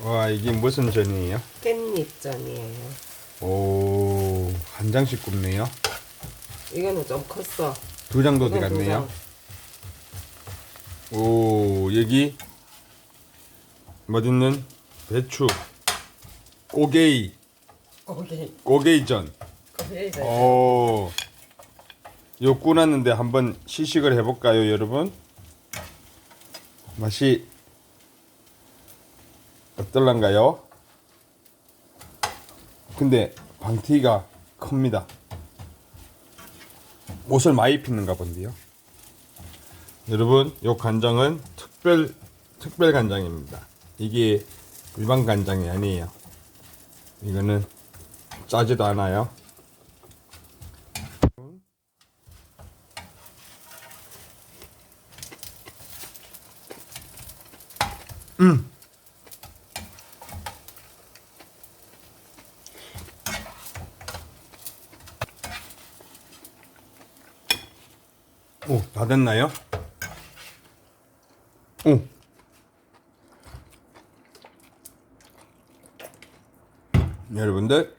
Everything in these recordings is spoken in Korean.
와 이게 무슨 전이에요? 깻잎전이에요. 오, 한 장씩 굽네요. 이거는 좀 컸어. 두장더 이건 두 들어갔네요. 장. 오, 여기 맛있는 배추, 꼬게이, 오케이. 꼬게이전. 그래 이제. 오, 요 꾸놨는데 한번 시식을 해볼까요, 여러분? 맛이 어떨란가요? 근데 방티가 큽니다. 옷을 많이 입히는가 본데요. 여러분, 요 간장은 특별 특별 간장입니다. 이게 일반 간장이 아니에요. 이거는 짜지도 않아요. 오, 다 됐나요? 오. 여러분들,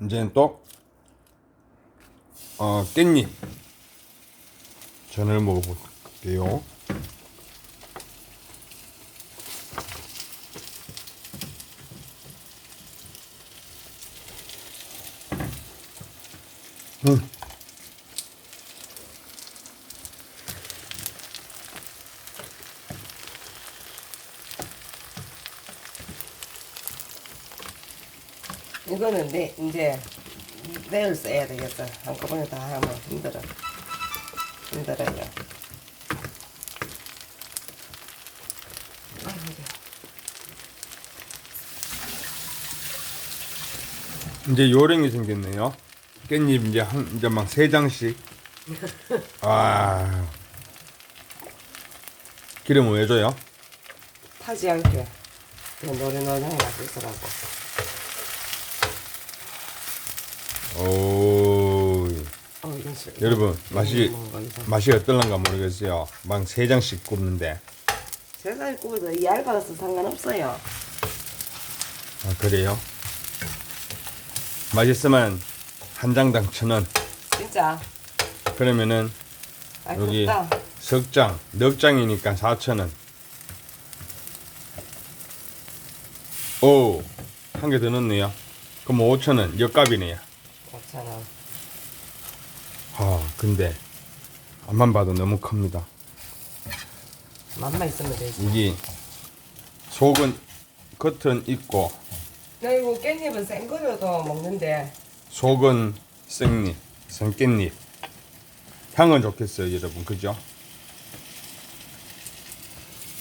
이제는 또, 어, 깻잎. 전을 먹어볼게요. 음. 이거는 내 이제 내일 써야 되겠어. 한꺼번에 다 하면 힘들어. 힘들어요. 이제 요령이 생겼네요. 깻잎 이제 한 이제 막 세 장씩. 아. 기름 왜 줘요? 타지 않게 그냥 노릇노릇하게 있으라고. 오. 어, 이건 실- 여러분 맛이. 맛이 어떨란가 모르겠어요. 막 세 장씩 굽는데. 세상에 구워도 얇아서 상관없어요. 아 그래요? 맛있으면 한 장당 천 원. 진짜. 그러면은 아, 여기 다석 장, 넉 장이니까 사천 원. 오, 한 개 더 넣네요. 그럼 오천 원, 역값이네요. 5,000원. 아, 근데 앞만 봐도 너무 큽니다. 맘만 있으면 되지. 이게 속은 겉은 있고 나 이거 깻잎은 생거려도 먹는데 속은 생잎, 생깻잎. 향은 좋겠어요, 여러분, 그죠?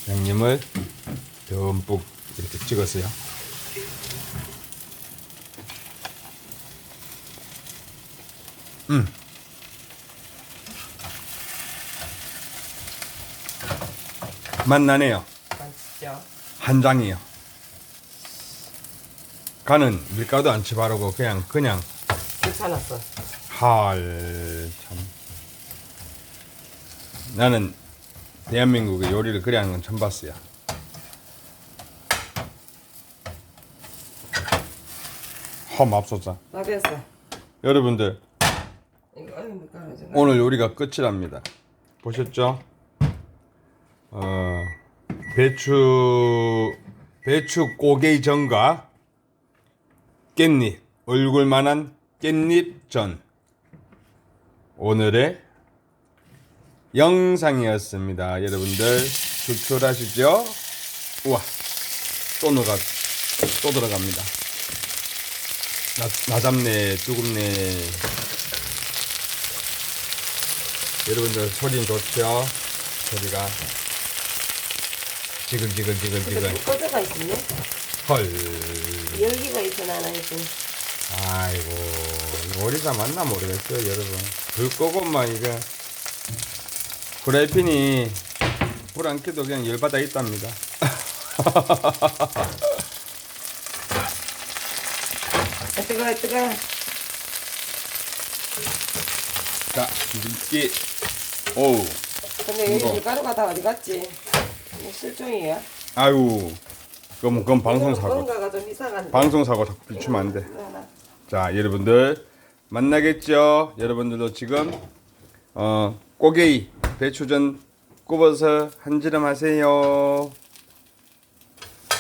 양념을 듬뿍 이렇게 찍었어요. 음. 맛 나네요. 맛있죠? 한 장이요. 간은 밀가루 안 치바르고 그냥 그냥 괜찮았어. 할 참. 나는 대한민국의 요리를 그래 하는 건 처음 봤어요. 험 앞서자. 다 됐어. 여러분들 이거. 오늘 요리가 끝이랍니다. 보셨죠? 어, 배추 배추 꼬개 전과 깻잎 얼굴만한 깻잎 전 오늘의 영상이었습니다. 여러분들 추출하시죠? 우와 또 넣어가 또 들어갑니다. 나, 나잡내 쭈굽네 여러분들 소리는 좋죠? 소리가 근데 지글지글지글지글 꺼져가 있었네. 헐 열기가 있어 나는 지금. 아이고 요리사 맞나 모르겠어요 여러분 불 끄고만 이거 프라이팬이 불 안 켜도 그냥 열받아 있답니다 아, 뜨거 뜨거. 자 이게 오우 근데 여기 이거. 밀가루가 다 어디 갔지? 이거 실종이에요. 아유 그럼 그건 방송 사고. 뭔가가 좀 이상한데. 방송 사고 자꾸 비추면 안 돼. 네, 네. 자, 여러분들 만나겠죠? 여러분들도 지금 어 꼬개이 배추전 굽어서 한지름 하세요.